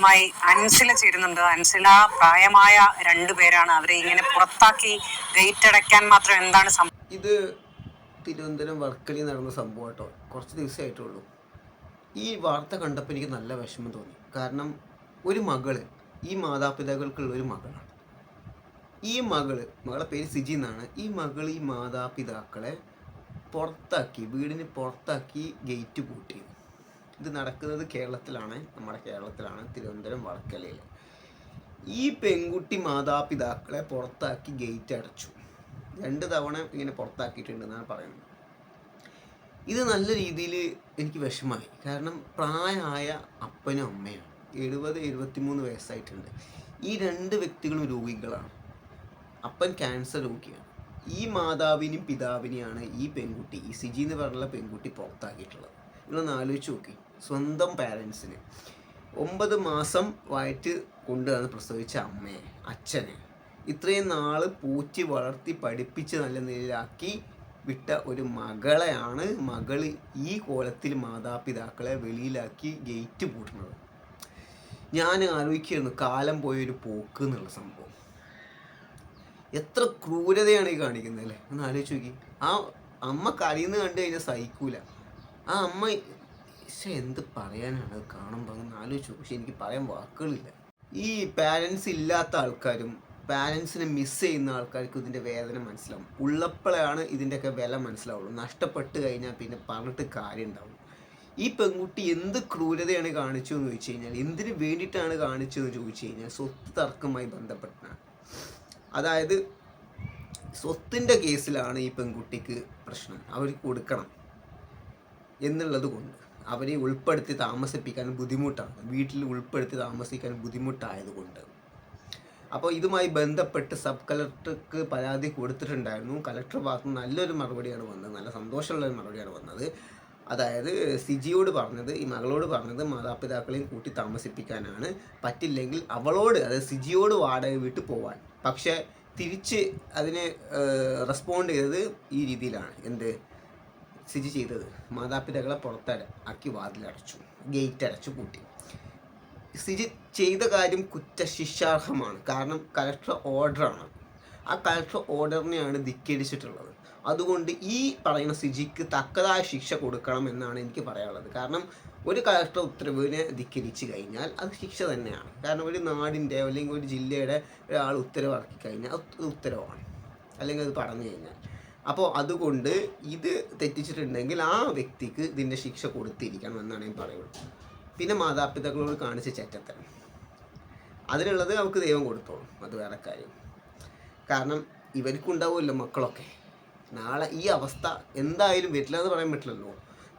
നമ്മളുമായി അൻസില ചേരുന്നുണ്ട്. അൻസില പ്രായമായ രണ്ടു പേരാണ്. അവരെ ഇങ്ങനെ പുറത്താക്കി ഗേറ്റ് അടയ്ക്കാൻ മാത്രം എന്താണ് സംഭവം ഇത് തിരുവനന്തപുരം വർക്കലി നടന്ന സംഭവം കേട്ടോ. കുറച്ച് ദിവസമായിട്ടുള്ളൂ ഈ വാർത്ത കണ്ടപ്പോൾ എനിക്ക് നല്ല വിഷമം തോന്നി. കാരണം ഒരു മകൾ ഈ മാതാപിതാക്കൾക്കുള്ള ഒരു മകളാണ്. ഈ മകൾ മകളെ പേര് സിജി എന്നാണ്. ഈ മകൾ ഈ മാതാപിതാക്കളെ പുറത്താക്കി വീടിന് പുറത്താക്കി ഗേറ്റ് പൂട്ടി ഇത് നടക്കുന്നത് കേരളത്തിലാണ് നമ്മുടെ കേരളത്തിലാണ് തിരുവനന്തപുരം വർക്കലയിൽ ഈ പെൺകുട്ടി മാതാപിതാക്കളെ പുറത്താക്കി ഗേറ്റ് അടച്ചു. രണ്ട് തവണ ഇങ്ങനെ പുറത്താക്കിയിട്ടുണ്ടെന്നാണ് പറയുന്നത്. ഇത് നല്ല രീതിയിൽ എനിക്ക് വിഷമായി. കാരണം പ്രായമായ അപ്പനും അമ്മയാണ്. എഴുപത് എഴുപത്തിമൂന്ന് വയസ്സായിട്ടുണ്ട്. ഈ രണ്ട് വ്യക്തികളും രോഗികളാണ്. അപ്പൻ ക്യാൻസർ രോഗിയാണ്. ഈ മാതാവിനും പിതാവിനെയാണ് ഈ പെൺകുട്ടി ഈ സിജി എന്ന് പറഞ്ഞുള്ള പെൺകുട്ടി പുറത്താക്കിയിട്ടുള്ളത്. നിങ്ങളൊന്ന് ആലോചിച്ച് നോക്കി. സ്വന്തം പാരൻസിന് ഒമ്പത് മാസം വയറ്റ് കൊണ്ടുവന്ന് പ്രസവിച്ച അമ്മയെ അച്ഛനെ. ഇത്രയും നാൾ പൂറ്റി വളർത്തി പഠിപ്പിച്ച് നല്ല നിലയിലാക്കി വിട്ട ഒരു മകളെയാണ് മകൾ ഈ കോലത്തിൽ മാതാപിതാക്കളെ വെളിയിലാക്കി ഗേറ്റ് പൂട്ടുന്നത്. ഞാൻ ആലോചിക്കുന്നു കാലം പോയൊരു പോക്ക് എന്നുള്ള സംഭവം. എത്ര ക്രൂരതയാണ് ഈ കാണിക്കുന്നത് അല്ലേ? ഒന്ന് ആലോചിച്ച് നോക്കി. ആ അമ്മ കരയുന്ന കണ്ടു കഴിഞ്ഞാൽ സഹിക്കൂല. ആ അമ്മ പക്ഷെ എന്ത് പറയാനാണ്? അത് കാണുമ്പോൾ അങ്ങനെ ആലോചിച്ചു പക്ഷെ എനിക്ക് പറയാൻ വാക്കുകളില്ല. ഈ പാരൻസ് ഇല്ലാത്ത ആൾക്കാരും പാരൻസിനെ മിസ് ചെയ്യുന്ന ആൾക്കാർക്ക് ഇതിന്റെ വേദന മനസ്സിലാവും. ഉള്ളപ്പോഴാണ് ഇതിന്റെയൊക്കെ വില മനസ്സിലാവുള്ളൂ. നഷ്ടപ്പെട്ട് കഴിഞ്ഞാൽ പിന്നെ പറഞ്ഞിട്ട് കാര്യം ഉണ്ടാവും ഈ പെൺകുട്ടി എന്ത് ക്രൂരതയാണ് കാണിച്ചു എന്ന് ചോദിച്ചു കഴിഞ്ഞാൽ എന്തിനു വേണ്ടിയിട്ടാണ് കാണിച്ചതെന്ന് ചോദിച്ചു കഴിഞ്ഞാൽ സ്വത്ത് തർക്കമായി ബന്ധപ്പെട്ടാണ്. അതായത് സ്വത്തിന്റെ കേസിലാണ് ഈ പെൺകുട്ടിക്ക് പ്രശ്നം. അവർക്ക് കൊടുക്കണം. എന്നുള്ളത് കൊണ്ട് അവരെ ഉൾപ്പെടുത്തി താമസിപ്പിക്കാൻ ബുദ്ധിമുട്ടാണ്. വീട്ടിൽ ഉൾപ്പെടുത്തി താമസിക്കാൻ ബുദ്ധിമുട്ടായതുകൊണ്ട് അപ്പോൾ ഇതുമായി ബന്ധപ്പെട്ട് സബ് കളക്ടർക്ക് പരാതി കൊടുത്തിട്ടുണ്ടായിരുന്നു. കളക്ടർ ഭാഗത്ത് നല്ലൊരു മറുപടിയാണ് വന്നത്. നല്ല സന്തോഷമുള്ള ഒരു മറുപടിയാണ് വന്നത്. അതായത് സിജിയോട് പറഞ്ഞത് ഈ മകളോട് പറഞ്ഞത് മാതാപിതാക്കളെയും കൂട്ടി താമസിപ്പിക്കാനാണ്. പറ്റില്ലെങ്കിൽ അവളോട് അതായത് സിജിയോട് വാടക വീട്ടിൽ പോവാൻ. പക്ഷേ തിരിച്ച് അതിനെ റെസ്പോണ്ട് ചെയ്തത് ഈ രീതിയിലാണ്. എന്ത്? സിജി ചെയ്തത്. മാതാപിതാക്കളെ പുറത്തട ആക്കി വാതിലടച്ചു. ഗേറ്റ് അടച്ചു പൂട്ടി. സിജി ചെയ്ത കാര്യം കുറ്റശിക്ഷാർഹമാണ്. കാരണം കലക്ടർ ഓർഡറാണ് ആ കലക്ടർ ഓർഡറിനെയാണ് ധിക്കരിച്ചിട്ടുള്ളത്. അതുകൊണ്ട് ഈ പറയുന്ന സിജിക്ക് തക്കതായ ശിക്ഷ കൊടുക്കണം എന്നാണ് എനിക്ക് പറയാനുള്ളത്. കാരണം ഒരു കലക്ടർ ഉത്തരവിനെ ധിക്കരിച്ചു കഴിഞ്ഞാൽ അത് ശിക്ഷ തന്നെയാണ്. കാരണം ഒരു നാടിന്റെ അല്ലെങ്കിൽ ഒരു ജില്ലയുടെ ഒരാൾ ഉത്തരവിറക്കി കഴിഞ്ഞാൽ അത് ഉത്തരവാണ്. അല്ലെങ്കിൽ അത് പറഞ്ഞു കഴിഞ്ഞാൽ. അപ്പോൾ അതുകൊണ്ട് ഇത് തെറ്റിച്ചിട്ടുണ്ടെങ്കിൽ ആ വ്യക്തിക്ക് ഇതിന്റെ ശിക്ഷ കൊടുത്തിരിക്കണം എന്നാണ് ഞാൻ പറയുള്ളൂ. പിന്നെ മാതാപിതാക്കളോട് കാണിച്ച ചെറ്റത്തരം. അതിനുള്ളത് അവർക്ക് ദൈവം കൊടുത്തോളും. അത് വേറെ കാര്യം. കാരണം ഇവർക്കുണ്ടാവുമല്ലോ മക്കളൊക്കെ. നാളെ ഈ അവസ്ഥ എന്തായാലും വരില്ല എന്ന് പറയാൻ പറ്റില്ലല്ലോ.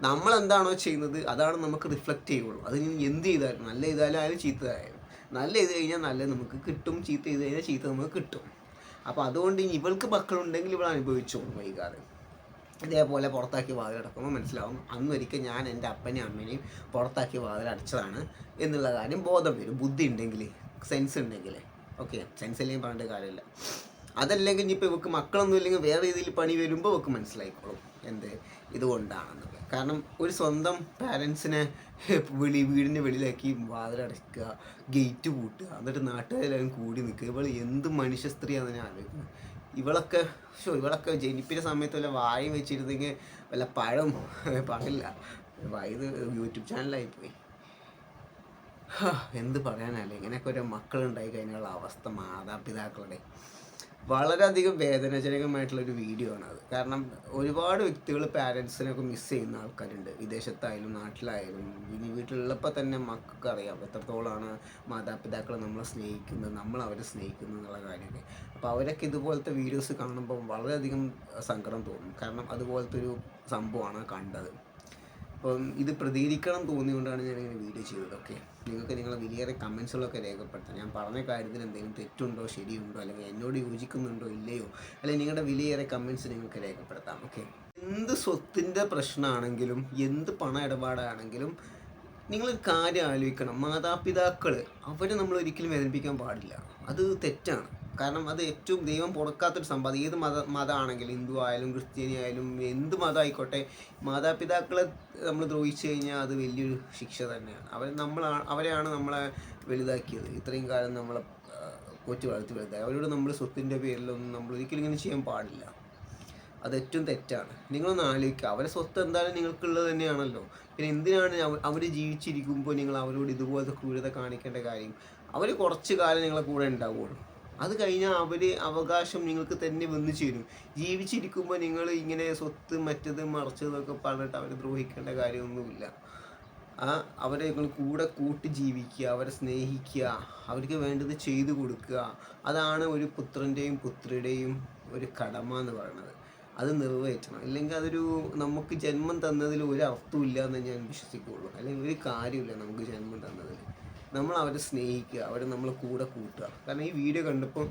നമ്മൾ എന്താണോ ചെയ്യുന്നത് അതാണ് നമുക്ക് റിഫ്ലക്റ്റ് ചെയ്യുള്ളൂ. അത് ഇനി എന്ത് ചെയ്താലും നല്ല ചെയ്താലും ആയാലും ചീത്തതായാലും നല്ല ചെയ്ത് കഴിഞ്ഞാൽ നല്ല നമുക്ക് കിട്ടും. ചീത്ത ചെയ്ത് കഴിഞ്ഞാൽ ചീത്ത നമുക്ക് കിട്ടും. അപ്പോൾ അതുകൊണ്ട് ഇനി ഇവൾക്ക് മക്കളുണ്ടെങ്കിൽ ഇവൾ അനുഭവിച്ചോളും വൈകാതെ ഇതേപോലെ പുറത്താക്കി വാതിൽ വാതിലടക്കുമ്പോൾ മനസ്സിലാവും അന്നൊരിക്കൽ ഞാൻ എന്റെ അപ്പനെയും അമ്മേനെയും പുറത്താക്കി വാതിൽ വാതിലടച്ചതാണ് എന്നുള്ള കാര്യം ബോധം വരും. ബുദ്ധി ഉണ്ടെങ്കിൽ സെൻസ് ഉണ്ടെങ്കിൽ ഓക്കെ സെൻസ് ഇല്ലെങ്കിൽ പറഞ്ഞിട്ട് കാര്യമില്ല. അതല്ലെങ്കിൽ ഇനിയിപ്പോൾ ഇവക്ക് മക്കളൊന്നും ഇല്ലെങ്കിൽ വേറെ രീതിയിൽ പണി വരുമ്പോൾ ഇവക്ക് മനസ്സിലായിക്കോളും എന്ത് ഇതുകൊണ്ടാണെന്നുള്ളത് കാരണം ഒരു സ്വന്തം പാരൻസിനെ വെളി വീടിന്റെ വെളിയിലാക്കി വാതിലടയ്ക്കുക ഗേറ്റ് പൂട്ടുക എന്നിട്ട് നാട്ടുകാരെല്ലാവരും കൂടി നിൽക്കുക. ഇവൾ എന്ത് മനുഷ്യ സ്ത്രീയാണെന്ന് ഞാൻ ആലോചിക്കുന്നത് ഇവളൊക്കെ ഷോ ഇവളൊക്കെ ജനിപ്പിന്റെ സമയത്ത് വല്ല വായും വെച്ചിരുന്നെങ്കിൽ വല്ല പഴം പഴമില്ല ഇത് യൂട്യൂബ് ചാനലായിപ്പോയി പോയി. എന്ത് പറയാനല്ലേ ഇങ്ങനെയൊക്കെ ഒരു മക്കളുണ്ടായി കഴിഞ്ഞുള്ള അവസ്ഥ മാതാപിതാക്കളുടെ വളരെയധികം വേദനാജനകമായിട്ടുള്ള ഒരു വീഡിയോ ആണ് അത് കാരണം ഒരുപാട് വ്യക്തികൾ പാരൻസിനൊക്കെ മിസ് ചെയ്യുന്ന ആൾക്കാരുണ്ട്. വിദേശത്തായാലും നാട്ടിലായാലും. ഇനി വീട്ടിലുള്ളപ്പോൾ തന്നെ മക്കൾക്ക് അറിയാം എത്രത്തോളമാണ് മാതാപിതാക്കൾ നമ്മളെ സ്നേഹിക്കുന്നത് നമ്മൾ അവരെ സ്നേഹിക്കുന്നത് എന്നുള്ള കാര്യമൊക്കെ. അപ്പോൾ അവരൊക്കെ ഇതുപോലത്തെ വീഡിയോസ് കാണുമ്പോൾ വളരെയധികം സങ്കടം തോന്നും. കാരണം അതുപോലത്തെ ഒരു സംഭവമാണ് കണ്ടത്. അപ്പം ഇത് പ്രതികരിക്കണം തോന്നിയുകൊണ്ടാണ് ഞാൻ ഇങ്ങനെ വീഡിയോ ചെയ്തത്. ഓക്കെ നിങ്ങൾക്ക് നിങ്ങളെ വലിയേറെ കമൻസുകളൊക്കെ രേഖപ്പെടുത്താം. ഞാൻ പറഞ്ഞ കാര്യത്തിൽ എന്തെങ്കിലും തെറ്റുണ്ടോ ശരിയുണ്ടോ അല്ലെങ്കിൽ എന്നോട് യോജിക്കുന്നുണ്ടോ ഇല്ലയോ അല്ലെങ്കിൽ നിങ്ങളുടെ വിലയേറെ കമൻസ് നിങ്ങൾക്ക് രേഖപ്പെടുത്താം. ഓക്കെ എന്ത് സ്വത്തിന്റെ പ്രശ്നമാണെങ്കിലും എന്ത് പണ ഇടപാടാണെങ്കിലും നിങ്ങൾ കാര്യം ആലോചിക്കണം. മാതാപിതാക്കൾ അവരെ നമ്മൾ ഒരിക്കലും വേദനിപ്പിക്കാൻ പാടില്ല. അത് തെറ്റാണ്. കാരണം അത് ഏറ്റവും ദൈവം പുറക്കാത്തൊരു സംഭവം ഏത് മത മതമാണെങ്കിലും ഹിന്ദു ആയാലും ക്രിസ്ത്യാനി ആയാലും എന്ത് മതമായിക്കോട്ടെ മാതാപിതാക്കളെ നമ്മൾ ദ്രോഹിച്ചു കഴിഞ്ഞാൽ അത് വലിയൊരു ശിക്ഷ തന്നെയാണ്. അവർ നമ്മൾ അവരെയാണ് നമ്മളെ വലുതാക്കിയത്. ഇത്രയും കാലം നമ്മളെ കൊച്ചു വളർത്തി വലുതായി. അവരോട് നമ്മൾ സ്വത്തിന്റെ പേരിലൊന്നും നമ്മൾ ഒരിക്കലും ഇങ്ങനെ ചെയ്യാൻ പാടില്ല. അത് ഏറ്റവും തെറ്റാണ്. നിങ്ങളൊന്ന് ആലോചിക്കുക. അവരെ സ്വത്ത് എന്തായാലും നിങ്ങൾക്കുള്ളത് തന്നെയാണല്ലോ. പിന്നെ എന്തിനാണ് അവർ ജീവിച്ചിരിക്കുമ്പോൾ നിങ്ങൾ അവരോട് ഇതുപോലത്തെ ക്രൂരത കാണിക്കേണ്ട കാര്യം? അവർ കുറച്ച് കാലം നിങ്ങളെ കൂടെ ഉണ്ടാവുള്ളൂ. അത് കഴിഞ്ഞാൽ അവർ അവകാശം നിങ്ങൾക്ക് തന്നെ വന്നു ചേരും. ജീവിച്ചിരിക്കുമ്പോൾ നിങ്ങൾ ഇങ്ങനെ സ്വത്ത് മറ്റത് മറിച്ചതൊക്കെ പറഞ്ഞിട്ട് അവരെ ദ്രോഹിക്കേണ്ട കാര്യമൊന്നുമില്ല. ആ അവരെ നിങ്ങൾ കൂടെ കൂട്ടി ജീവിക്കുക അവരെ സ്നേഹിക്കുക അവർക്ക് വേണ്ടത് ചെയ്തു കൊടുക്കുക. അതാണ് ഒരു പുത്രന്റെയും പുത്രിയുടെയും ഒരു കടമ എന്ന് പറയുന്നത്. അത് നിറവേറ്റണം. ഇല്ലെങ്കിൽ അതൊരു നമുക്ക് ജന്മം തന്നതിൽ ഒരു അർത്ഥമില്ല എന്ന് ഞാൻ വിശ്വസിക്കുകയുള്ളൂ. അല്ലെങ്കിൽ ഒരു കാര്യമില്ല നമുക്ക് ജന്മം തന്നതിൽ. നമ്മൾ അവരെ സ്നേഹിക്കുക അവരെ നമ്മൾ കൂടെ കൂട്ടുക. കാരണം ഈ വീഡിയോ കണ്ടപ്പോൾ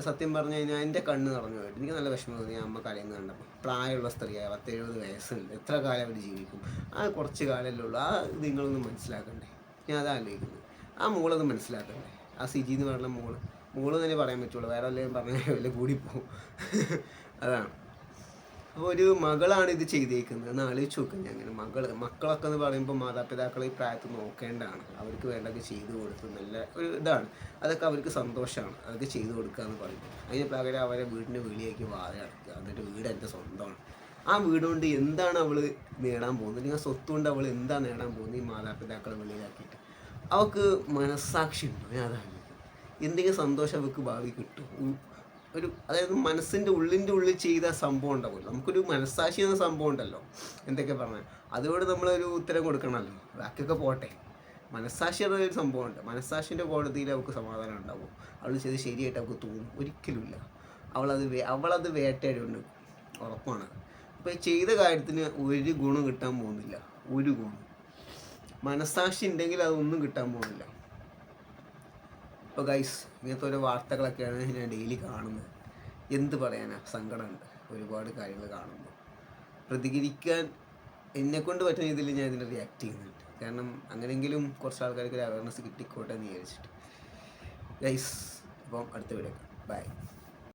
സത്യം പറഞ്ഞു കഴിഞ്ഞാൽ എന്റെ കണ്ണ് നിറഞ്ഞു പോയിട്ട് എനിക്ക് നല്ല വിഷമം തോന്നി അമ്മ കരയുന്നത് കണ്ടപ്പോൾ പ്രായമുള്ള സ്ത്രീയായ പത്തെഴുപത് വയസ്സുണ്ട്. എത്ര കാലം അവർ ജീവിക്കും? ആ കുറച്ച് കാലമല്ലേ ഉള്ളൂ. ആ നിങ്ങളൊന്നും മനസ്സിലാക്കണ്ടേ? ഞാൻ അത് ആലോചിക്കുന്നത്. ആ മോളൊന്ന് മനസ്സിലാക്കണ്ടേ? ആ സിജി എന്ന് പറയുന്ന മോൾ. മോൾ തന്നെ പറയാൻ പറ്റുള്ളൂ. വേറെ വല്ലതും പറഞ്ഞാൽ വല്ല കൂടിപ്പോവും അതാണ്. ഒരു മകളാണ് ഇത് ചെയ്തേക്കുന്നത്. എന്ന് ആലോചിച്ച് നോക്കുന്നത് അങ്ങനെ മകൾ മക്കളൊക്കെ എന്ന് പറയുമ്പോൾ മാതാപിതാക്കളെ ഈ പ്രായത്തിൽ നോക്കേണ്ടതാണ്. അവർക്ക് വേണ്ടതൊക്കെ ചെയ്തു കൊടുത്ത് നല്ല ഒരു ഇതാണ്. അതൊക്കെ അവർക്ക് സന്തോഷമാണ്. അതൊക്കെ ചെയ്തു കൊടുക്കുക എന്ന് പറയുമ്പോൾ അതിന് പകരം അവരെ വീടിന്റെ വെളിയേക്ക് വാഴ അടക്കുക. എന്നിട്ട് വീട് എന്റെ സ്വന്തമാണ്. ആ വീട് കൊണ്ട് എന്താണ് അവൾ നേടാൻ പോകുന്നത്? അല്ലെങ്കിൽ ആ സ്വത്ത് കൊണ്ട് അവൾ എന്താ നേടാൻ പോകുന്നത് ഈ മാതാപിതാക്കളെ വെളിയിലാക്കിയിട്ട്? അവൾക്ക് മനസ്സാക്ഷി ഉണ്ടോ? ഞാൻ അതാണ് എന്തെങ്കിലും സന്തോഷം അവൾക്ക് ഭാവി കിട്ടും ഒരു അതായത് മനസ്സിന്റെ ഉള്ളിന്റെ ഉള്ളിൽ ചെയ്ത സംഭവം ഉണ്ടാവുമല്ലോ. നമുക്കൊരു മനസ്സാക്ഷി എന്ന സംഭവം ഉണ്ടല്ലോ. എന്തൊക്കെ പറഞ്ഞാൽ. അതോട് നമ്മളൊരു ഉത്തരം കൊടുക്കണമല്ലോ. ബാക്കിയൊക്കെ പോട്ടെ. മനസ്സാക്ഷിയുടെ എന്നൊരു സംഭവമുണ്ട് മനസ്സാക്ഷിന്റെ കോടതിയിൽ അവൾക്ക് സമാധാനം ഉണ്ടാവും. അവൾ ചെയ്ത് ശരിയായിട്ട് അവൾക്ക് തോന്നും. ഒരിക്കലുമില്ല. അവളത് അവളത് വേട്ടയാടിയുണ്ട് ഉറപ്പാണ്. അപ്പോൾ ചെയ്ത കാര്യത്തിന് ഒരു ഗുണം കിട്ടാൻ പോകുന്നില്ല. ഒരു ഗുണം. മനസ്സാക്ഷി ഉണ്ടെങ്കിൽ അതൊന്നും കിട്ടാൻ പോകുന്നില്ല. ഇപ്പോൾ ഗൈസ് ഇങ്ങനത്തെ ഓരോ വാർത്തകളൊക്കെയാണ് ഞാൻ ഡെയിലി കാണുന്നത്. എന്ത് പറയാനാ? സങ്കടമുണ്ട്. ഒരുപാട് കാര്യങ്ങൾ കാണുമ്പോൾ. പ്രതികരിക്കാൻ എന്നെക്കൊണ്ട് പറ്റുന്ന രീതിയിൽ ഞാൻ ഇതിനെ റിയാക്ട് ചെയ്യുന്നുണ്ട്. കാരണം അങ്ങനെയെങ്കിലും കുറച്ച് ആൾക്കാർക്ക് ഒരു അവയർനെസ് കിട്ടിക്കോട്ടെ എന്ന് വിചാരിച്ചിട്ട്. ഗൈസ് അപ്പം അടുത്ത വീഡിയോ ബൈ